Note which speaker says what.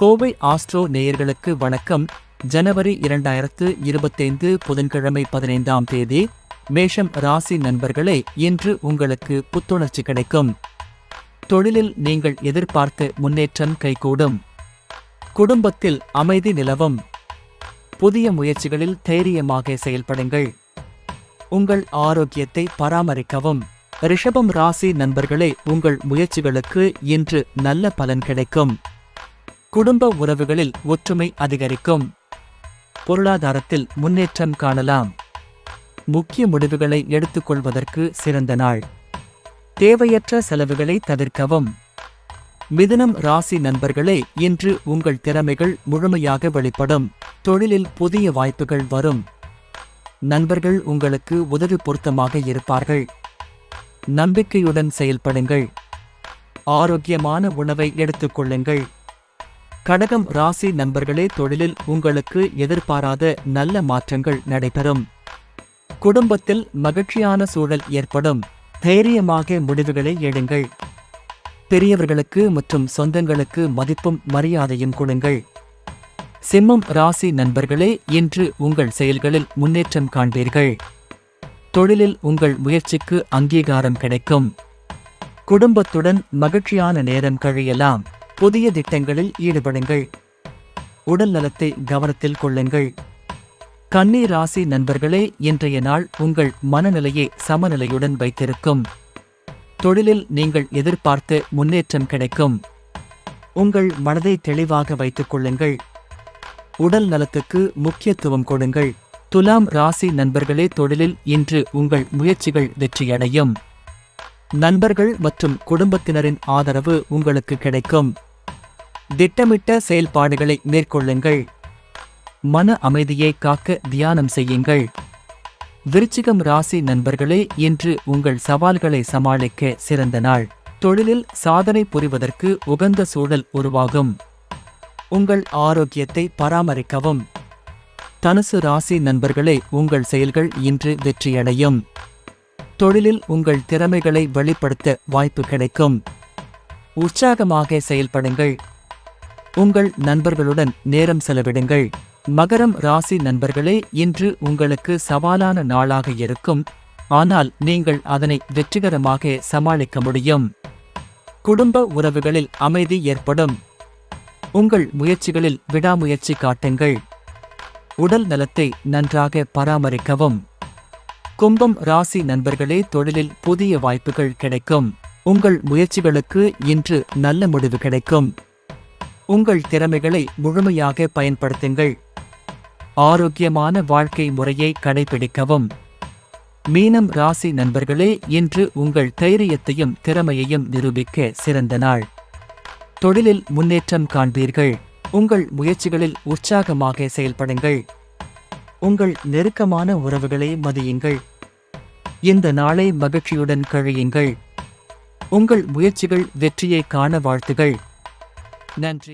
Speaker 1: Kovai astro நேயர்களுக்கு வணக்கம். ஜனவரி இரண்டாயிரத்து இருபத்தைந்து புதன்கிழமை பதினைந்தாம் தேதி மேஷம் ராசி நண்பர்களே இன்று உங்களுக்கு புத்துணர்ச்சி கிடைக்கும். தொழிலில் நீங்கள் எதிர்பார்த்த முன்னேற்றம் கைகூடும். குடும்பத்தில் அமைதி நிலவும். புதிய முயற்சிகளில் தைரியமாக செயல்படுங்கள். உங்கள் ஆரோக்கியத்தை பராமரிக்கவும். ரிஷபம் ராசி நண்பர்களே உங்கள் முயற்சிகளுக்கு இன்று நல்ல பலன் கிடைக்கும். குடும்ப உறவுகளில் ஒற்றுமை அதிகரிக்கும். பொருளாதாரத்தில் முன்னேற்றம் காணலாம். முக்கிய முடிவுகளை எடுத்துக்கொள்வதற்கு சிறந்த நாள். தேவையற்ற செலவுகளை தவிர்க்கவும். மிதுனம் ராசி நண்பர்களே இன்று உங்கள் திறமைகள் முழுமையாக வெளிப்படும். தொழிலில் புதிய வாய்ப்புகள் வரும். நண்பர்கள் உங்களுக்கு உதவி பொருத்தமாக இருப்பார்கள். நம்பிக்கையுடன் செயல்படுங்கள். ஆரோக்கியமான உணவை எடுத்துக்கொள்ளுங்கள். கடகம் ராசி நண்பர்களே தொழிலில் உங்களுக்கு எதிர்பாராத நல்ல மாற்றங்கள் நடைபெறும். குடும்பத்தில் மகிழ்ச்சியான சூழல் ஏற்படும். தைரியமாக முடிவுகளை எடுங்கள். பெரியவர்களுக்கு மற்றும் சொந்தங்களுக்கு மதிப்பும் மரியாதையும் கொடுங்கள். சிம்மம் ராசி நண்பர்களே இன்று உங்கள் செயல்களில் முன்னேற்றம் காண்பீர்கள். தொழிலில் உங்கள் முயற்சிக்கு அங்கீகாரம் கிடைக்கும். குடும்பத்துடன் மகிழ்ச்சியான நேரம் கழியலாம். புதிய திட்டங்களில் ஈடுபடுங்கள். உடல் நலத்தை கவனத்தில் கொள்ளுங்கள். கன்னி ராசி நண்பர்களே இன்றைய நாள் உங்கள் மனநிலையை சமநிலையுடன் வைத்திருக்கும். தொழிலில் நீங்கள் எதிர்பார்த்து முன்னேற்றம் கிடைக்கும். உங்கள் மனதை தெளிவாக வைத்துக் கொள்ளுங்கள். உடல் நலத்துக்கு முக்கியத்துவம் கொடுங்கள். துலாம் ராசி நண்பர்களே தொழிலில் இன்று உங்கள் முயற்சிகள் வெற்றியடையும். நண்பர்கள் மற்றும் குடும்பத்தினரின் ஆதரவு உங்களுக்கு கிடைக்கும். திட்டமிட்ட செயல்பாடுகளை மேற்கொள்ளுங்கள். மன அமைதியை காக்க தியானம் செய்யுங்கள். விருச்சிகம் ராசி நண்பர்களே இன்று உங்கள் சவால்களை சமாளிக்க சிறந்த நாள். தொழிலில் சாதனை புரிவதற்கு உகந்த சூழல் உருவாகும். உங்கள் ஆரோக்கியத்தை பராமரிக்கவும். தனுசு ராசி நண்பர்களே உங்கள் செயல்கள் இன்று வெற்றியடையும். தொழிலில் உங்கள் திறமைகளை வெளிப்படுத்த வாய்ப்பு கிடைக்கும். உற்சாகமாக செயல்படுங்கள். உங்கள் நண்பர்களுடன் நேரம் செலவிடுங்கள். மகரம் ராசி நண்பர்களே இன்று உங்களுக்கு சவாலான நாளாக இருக்கும். ஆனால் நீங்கள் அதனை வெற்றிகரமாக சமாளிக்க முடியும். குடும்ப உறவுகளில் அமைதி ஏற்படும். உங்கள் முயற்சிகளில் விடாமுயற்சி காட்டுங்கள். உடல் நலத்தை நன்றாக பராமரிக்கவும். கும்பம் ராசி நண்பர்களே தொழிலில் புதிய வாய்ப்புகள் கிடைக்கும். உங்கள் முயற்சிகளுக்கு இன்று நல்ல முடிவு கிடைக்கும். உங்கள் திறமைகளை முழுமையாக பயன்படுத்துங்கள். ஆரோக்கியமான வாழ்க்கை முறையை கடைபிடிக்கவும். மீனம் ராசி நண்பர்களே இன்று உங்கள் தைரியத்தையும் திறமையையும் நிரூபிக்க சிறந்த நாள். தொழிலில் முன்னேற்றம் காண்பீர்கள். உங்கள் முயற்சிகளில் உற்சாகமாக செயல்படுங்கள். உங்கள் நெருக்கமான உறவுகளை மதியுங்கள். இந்த நாளை மகிழ்ச்சியுடன் கழியுங்கள். உங்கள் முயற்சிகள் வெற்றியை காண வாழ்த்துகள். நன்றி.